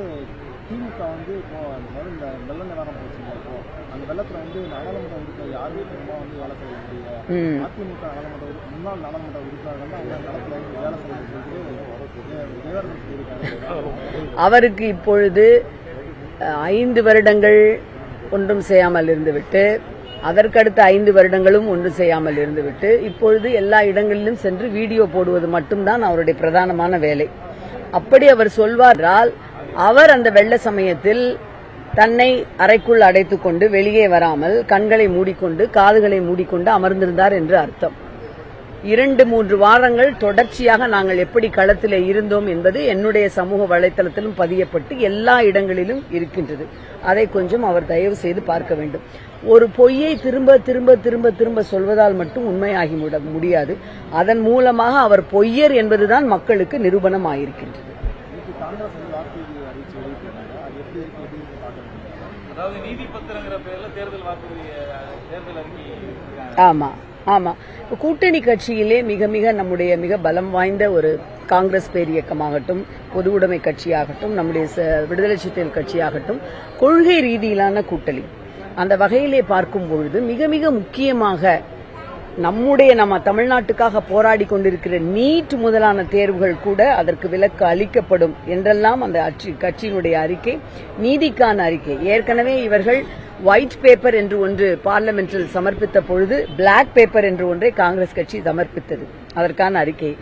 வந்து திமுக வந்து இப்போ இந்த வெள்ள நிவாரணம் போச்சுங்க இப்போ அந்த வெள்ளத்துல வந்து நாடாளுமன்ற உறுப்பினர் யாருமே சும்மா வந்து வேலை செய்ய முடியல. அதிமுக நாடாளுமன்ற முன்னாள் நாடாளுமன்ற உறுப்பினர் வந்து அவங்க களத்துல வந்து வேலை செய்ய சொல்லியிருக்காரு அவருக்கு இப்பொழுது ஐந்து வருடங்கள் ஒன்றும் செய்யாமல் இருந்துவிட்டு அதற்கடுத்த ஐந்து வருடங்களும் ஒன்றும் செய்யாமல் இருந்துவிட்டு இப்பொழுது எல்லா இடங்களிலும் சென்று வீடியோ போடுவது மட்டும்தான் அவருடைய பிரதானமான வேலை அப்படி அவர் சொல்வார் என்றால் அவர் அந்த வெள்ள சமயத்தில் தன்னை அறைக்குள் அடைத்துக் கொண்டு வெளியே வராமல் கண்களை மூடிக்கொண்டு காதுகளை மூடிக்கொண்டு அமர்ந்திருந்தார் என்று அர்த்தம். இரண்டு மூன்று வாரங்கள் தொடர்ச்சியாக நாங்கள் எப்படி களத்தில் இருந்தோம் என்பது என்னுடைய சமூக வலைத்தளத்திலும் பதியப்பட்டு எல்லா இடங்களிலும் இருக்கின்றது. அதை கொஞ்சம் அவர் தயவு செய்து பார்க்க வேண்டும். ஒரு பொய்யை திரும்ப திரும்ப திரும்ப திரும்ப சொல்வதால் மட்டும் உண்மையாகி முடியாது. அதன் மூலமாக அவர் பொய்யர் என்பதுதான் மக்களுக்கு நிரூபணம் ஆயிருக்கின்றது காங்கிரஸ் வந்து வாக்குறுதி அறிவிச்சு வெளியிட்டிருக்காங்க. அது எப்படி இருக்கு எப்படி இருக்கு பார்க்கணும் அதாவது நீதி பத்திரங்கிற பேர்ல தேர்தல் வாக்குறுதி அஹ், தேர்தல் அறிக்கை இருக்காங்க ஆமா ஆமா. இப்ப கூட்டணி கட்சியிலே மிக மிக நம்முடைய மிக பலம் வாய்ந்த ஒரு காங்கிரஸ் பேரியக்கமாகட்டும் பொது உடைமை கட்சியாகட்டும் நம்முடைய ச- விடுதலை சிறுத்தைகள் கட்சியாகட்டும் கொள்கை ரீதியிலான கூட்டணி. அந்த வகையிலே பார்க்கும் பொழுது மிக மிக முக்கியமாக நம்முடைய நம்ம தமிழ்நாட்டுக்காக போராடி கொண்டிருக்கிற நீட் முதலான தேர்வுகள் கூட அதற்கு விலக்கு அளிக்கப்படும் என்றெல்லாம் அந்த கட்சியினுடைய அறிக்கை நீதிக்கான அறிக்கை. ஏற்கனவே இவர்கள் ஒயிட் பேப்பர் என்று ஒன்று பார்லமெண்டில் சமர்ப்பித்த பொழுது பிளாக் பேப்பர் என்று ஒன்றை காங்கிரஸ் கட்சி சமர்ப்பித்தது. அதற்கான அறிக்கை.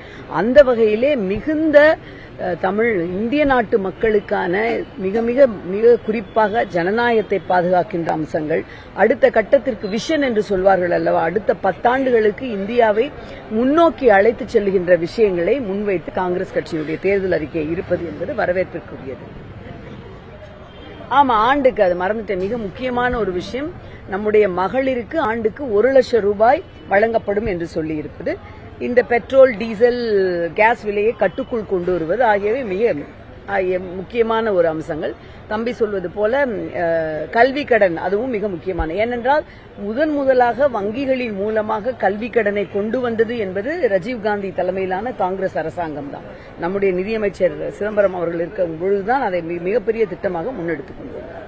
அந்த வகையிலே மிகுந்த தமிழ் இந்திய நாட்டு மக்களுக்கான மிக மிக மிக குறிப்பாக ஜனநாயகத்தை பாதுகாக்கின்ற அம்சங்கள். அடுத்த கட்டத்திற்கு விஷன் என்று சொல்வார்கள் அல்லவா? அடுத்த பத்தாண்டுகளுக்கு இந்தியாவை முன்னோக்கி அழைத்து செல்கின்ற விஷயங்களை முன்வைத்து காங்கிரஸ் கட்சியுடைய தேர்தல் அறிக்கை இருப்பது என்பது வரவேற்பிற்குரியது. ஆமா ஆண்டுக்கு அது மறந்துட்டேன் மிக முக்கியமான ஒரு விஷயம். நம்முடைய மகளிருக்கு ஆண்டுக்கு ஒரு லட்சம் ரூபாய் வழங்கப்படும் என்று சொல்லி இருப்பது இந்த பெட்ரோல் டீசல் கேஸ் விலையை கட்டுக்குள் கொண்டு வருவது ஆகியவை மிக முக்கியமான ஒரு அம்சங்கள். தம்பி சொல்வது போல கல்வி கடன் அதுவும் மிக முக்கியமான. ஏனென்றால் முதன் முதலாக வங்கிகளின் மூலமாக கல்வி கடனை கொண்டு வந்தது என்பது ரஜீவ்காந்தி தலைமையிலான காங்கிரஸ் அரசாங்கம் தான். நம்முடைய நிதியமைச்சர் சிதம்பரம் அவர்கள் இருக்கும் பொழுதுதான் அதை மிகப்பெரிய திட்டமாக முன்னெடுத்துக் கொண்டு வந்தார்.